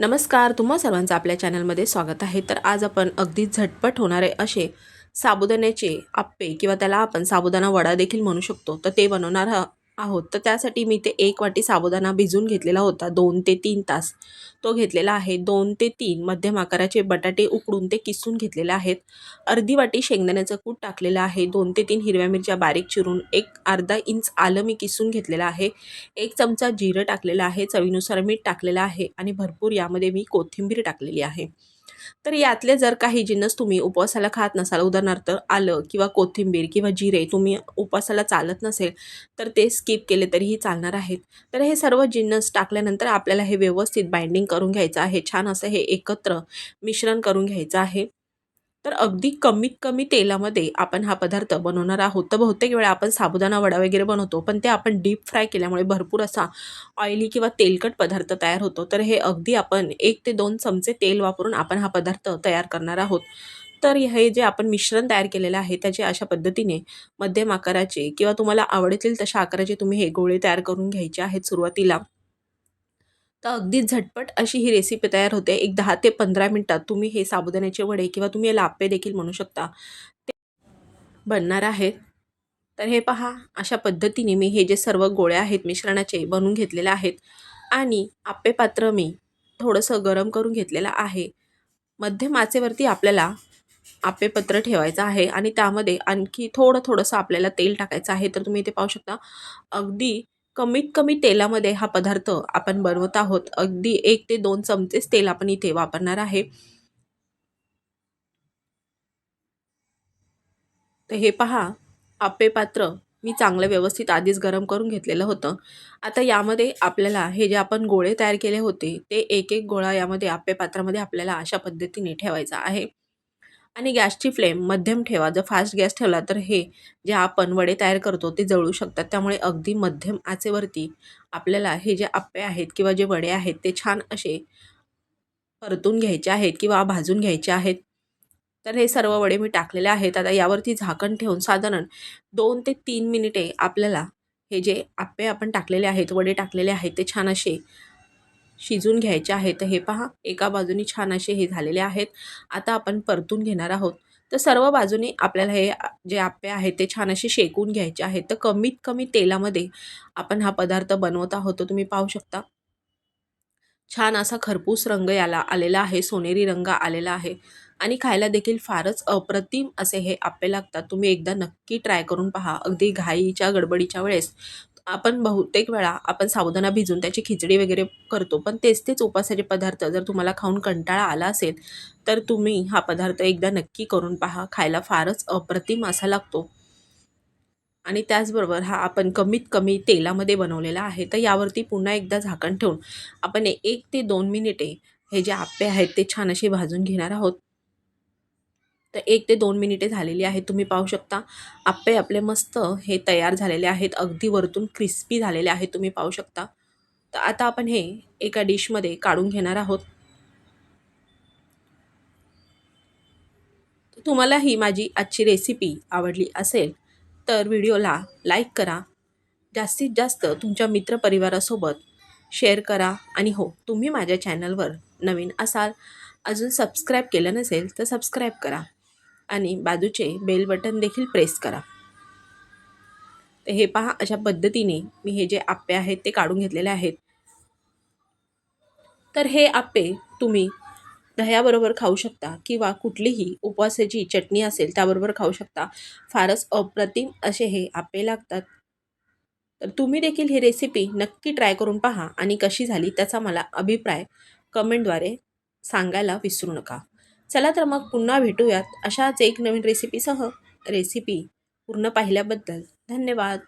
नमस्कार तुम्हा सर्वांचं आपल्या चॅनलमध्ये स्वागत आहे. तर आज आपण अगदी झटपट होणारे असे साबुदाण्याचे आप्पे किंवा त्याला आपण साबुदाणा वडा देखील म्हणू शकतो. तर ते बनवणार आहोत. तर त्यासाठी मी ते एक वाटी साबुदाणा भिजून घेतलेला होता दोन ते तीन तास. तो घेतलेला आहे. दोन ते तीन मध्यम आकाराचे बटाटे उकडून ते किसून घेतलेले आहेत. अर्धी वाटी शेंगदाण्याचं कूट टाकलेलं आहे. दोन ते तीन हिरव्या मिरच्या बारीक चिरून एक अर्धा इंच आलं मी किसून घेतलेलं आहे. एक चमचा जिरं टाकलेलं आहे. चवीनुसार मीठ टाकलेलं आहे आणि भरपूर यामध्ये मी कोथिंबीर टाकलेली आहे. तर यातले जर काही जिन्नस तुम्ही उपवासाला खात नसाल उदाहरणार्थ आलं किंवा कोथिंबीर किंवा जिरे तुम्ही उपवासाला चालत नसेल तर ते स्किप केले तरीही चालणार आहेत. तर हे सर्व जिन्नस टाकल्यानंतर आपल्याला हे व्यवस्थित बाइंडिंग करून घ्यायचं आहे. छान असं हे एकत्र मिश्रण करून घ्यायचं आहे. तर अगदी कमीत कमी तेलामध्ये आपण हा पदार्थ बनवणार आहोत. तर बहुतेक वेळा आपण साबुदाणा वडा वगैरे बनवतो पण ते आपण डीप फ्राय केल्यामुळे भरपूर असा ऑइली किंवा तेलकट पदार्थ तयार होतो. तर हे अगदी आपण एक ते दोन चमचे तेल वापरून आपण हा पदार्थ तयार करणार आहोत. तर हे जे आपण मिश्रण तयार केलेलं आहे त्याचे अशा पद्धतीने मध्यम आकाराचे किंवा तुम्हाला आवडतील तशा आकाराचे तुम्ही हे गोळे तयार करून घ्यायचे आहेत सुरुवातीला. तर अगदी झटपट अशी ही रेसिपी तयार होते. एक दहा ते पंधरा मिनटात तुम्ही हे साबुदाण्याचे वडे किंवा तुम्ही याला आप्पे देखील म्हणू शकता. ते बनणार आहेत. तर हे पहा अशा पद्धतीने मी हे जे सर्व गोळे आहेत मिश्रणाचे बनवून घेतलेले आहेत. आणि आप्पे पात्र मी थोडंसं गरम करून घेतलेलं आहे. मध्यम आचेवरती आपल्याला आप्पेपत्र ठेवायचं आहे आणि त्यामध्ये आणखी थोडं थोडंसं आपल्याला तेल टाकायचं आहे. तर तुम्ही इथे पाहू शकता अगदी कमीत कमी तेलामध्ये हा पदार्थ आपण बनवत आहोत. अगदी एक ते दोन चमचेच तेल आपण इथे वापरणार आहे. तर हे पहा आपे पात्र मी चांगलं व्यवस्थित आधीच गरम करून घेतलेलं होतं. आता यामध्ये आपल्याला हे जे आपण गोळे तयार केले होते ते एक एक गोळा यामध्ये आप्पे पात्रामध्ये आपल्याला अशा पद्धतीने ठेवायचा आहे. आणि गॅसची फ्लेम मध्यम ठेवा. जर फास्ट गॅस ठेवला तर हे जे आपण वडे तयार करतो ते जळू शकतात. त्यामुळे अगदी मध्यम आचेवरती आपल्याला हे जे आप्पे आहेत किंवा जे वडे आहेत ते छान असे परतून घ्यायचे आहेत किंवा भाजून घ्यायचे आहेत. तर हे सर्व वडे मी टाकलेले आहेत. आता यावरती झाकण ठेवून साधारण दोन ते तीन मिनिटे आपल्याला हे जे आप्पे आपण टाकलेले आहेत वडे टाकलेले आहेत ते छान असे शिजून घ्यायचे आहेत तर हे पहा एका बाजूनी छान असे हे झालेले आहेत. आता आपण परतून घेणार आहोत. तर सर्व बाजूने आपल्याला हे जे आप्पे आहेत ते छान असे शेकून घ्यायचे आहेत. तर कमीत कमी तेलामध्ये आपण हा पदार्थ बनवत आहोत. तो तुम्ही पाहू शकता. छान असा खरपूस रंग याला आलेला आहे. सोनेरी रंग आलेला आहे. आणि खायला देखील फारच अप्रतिम असे हे आप्पे लागतात. तुम्ही एकदा नक्की ट्राय करून पहा. अगदी घाईच्या गडबडीच्या वेळेस आपण बहुतेक वेळा आपण साबुदाणा भिजून त्याची खिचडी वगैरे करतो पण तेच तेच उपासाचे पदार्थ जर तुम्हाला खाऊन कंटाळा आला असेल तर तुम्ही हा पदार्थ एकदा नक्की करून पहा. खायला फारच अप्रतिम असा लागतो. आणि त्याचबरोबर हा आपण कमीत कमी तेलामध्ये बनवलेला आहे तर यावरती पुन्हा एकदा झाकण ठेवून आपण एक ते दोन मिनिटे हे जे आप्पे आहेत ते छान असे भाजून घेणार आहोत. तर एक ते दोन मिनिटे झालेली आहेत. तुम्ही पाहू शकता आप्पे आपले मस्त हे तयार झालेले आहेत. अगदी वरतून क्रिस्पी झालेले आहेत. तुम्ही पाहू शकता. तर आता आपण हे एका डिशमध्ये काढून घेणार आहोत. तुम्हालाही तुम्हाला ही माझी आजची रेसिपी आवडली असेल तर व्हिडिओला लाईक करा. जास्तीत जास्त तुमच्या मित्रपरिवारासोबत शेअर करा. आणि हो तुम्ही माझ्या चॅनलवर नवीन असाल अजून सबस्क्राईब केलं नसेल तर सबस्क्राईब करा. आणि बाजूचे बेल बटन देखील प्रेस करा. तर हे पहा अशा पद्धतीने मी हे जे आप्पे आहेत ते काढून घेतलेले आहेत. तर हे आप्पे तुम्ही दह्याबरोबर खाऊ शकता किंवा कुठलीही उपवासाची चटणी असेल त्याबरोबर खाऊ शकता. फारच अप्रतिम असे हे आप्पे लागतात. तर तुम्ही देखील ही रेसिपी नक्की ट्राय करून पहा आणि कशी झाली त्याचा मला अभिप्राय कमेंटद्वारे सांगायला विसरू नका. चला तर मग पुन्हा भेटूयात अशाच एक नवीन रेसिपीसह रेसिपी पूर्ण पाहिल्याबद्दल धन्यवाद.